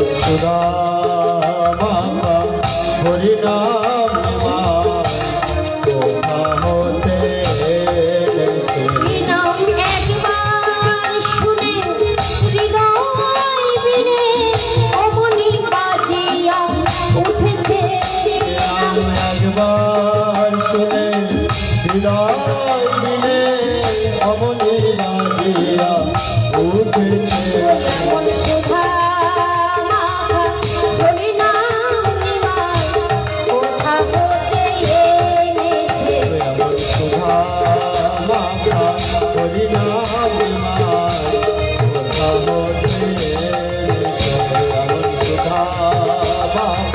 전주다 봐.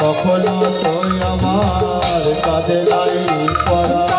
কখনো তো আমার কাদের পড়া।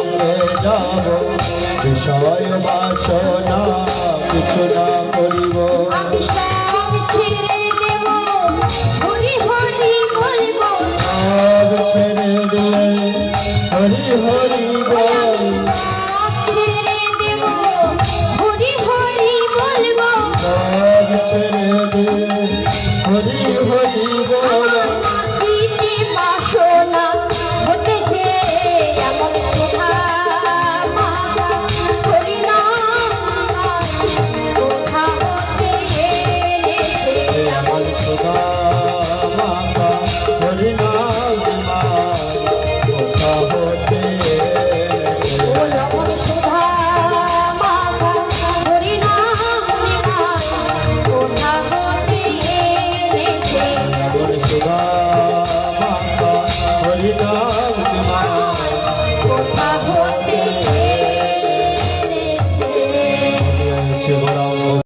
সঙ্গে যাব। বিষয় বাসনে